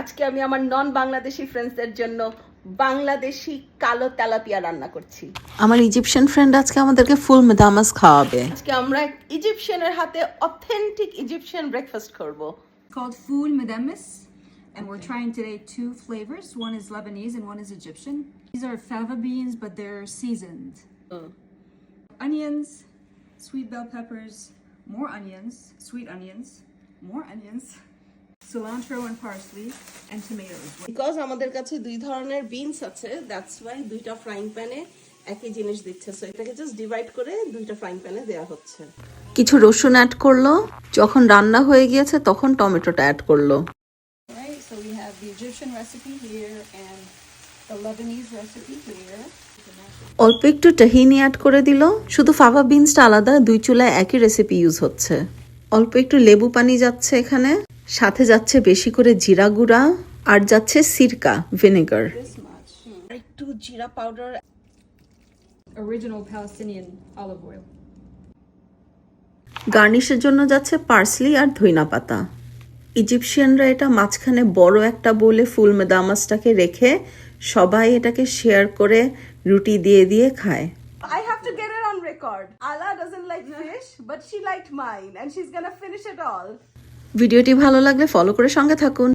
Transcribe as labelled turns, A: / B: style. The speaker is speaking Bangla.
A: আজকে আমি আমার নন বাংলাদেশি ফ্রেন্ডসদের জন্য বাংলাদেশি কালো তেলাপিয়া রান্না করছি
B: আমার ইজিপশিয়ান ফ্রেন্ড আজকে আমাদেরকে ফুল মেদামাস খাওয়াবে
A: আজকে আমরা ইজিপশিয়ানের হাতে অথেন্টিক ইজিপশিয়ান ব্রেকফাস্ট করব
C: called Foul Medemis, and we're trying today two flavors. One is Lebanese and one is Egyptian. These are fava beans, but they're seasoned. Onions, sweet bell peppers, more onions, sweet onions, more onions, Cilantro and parsley, and tomatoes.
A: Because আমাদের কাছে দুই ধরনের বিনস আছে দ্যাটস ওয়াই দুইটা ফ্রাইং প্যানে একই জিনিস দিচ্ছে। সো এটাকে জাস্ট ডিভাইড করে দুইটা ফ্রাইং প্যানে দেওয়া হচ্ছে।
B: কিছু রসুন অ্যাড করল। যখন রান্না হয়ে গিয়েছে তখন টমেটোটা অ্যাড করল।
C: Right, so we have the Egyptian recipe here and the Lebanese recipe here.
B: অল্প একটু টাহিনি অ্যাড করে দিল। শুধু ফাভা বিনসটা আলাদা দুই চুলায় একই রেসিপি ইউজ হচ্ছে। অল্প একটু লেবু পানি যাচ্ছে এখানে। সাথে যাচ্ছে বেশি করে জিরা গুঁড়া আর যাচ্ছে সিরকা ভিনেগার।
A: একটু জিরা পাউডার।
B: গার্নিশের জন্য যাচ্ছে পার্সলি আর ধইনা পাতা। ইজিপশিয়ানরা এটা মাঝখানে বড় একটা বলে ফুল মেদামাসটাকে রেখে সবাই এটাকে শেয়ার করে রুটি দিয়ে দিয়ে খায়।
A: I have to get it record Ala doesn't like but she liked mine and she
B: ভিডিওটি ভালো লাগলে ফলো করে সঙ্গে থাকুন।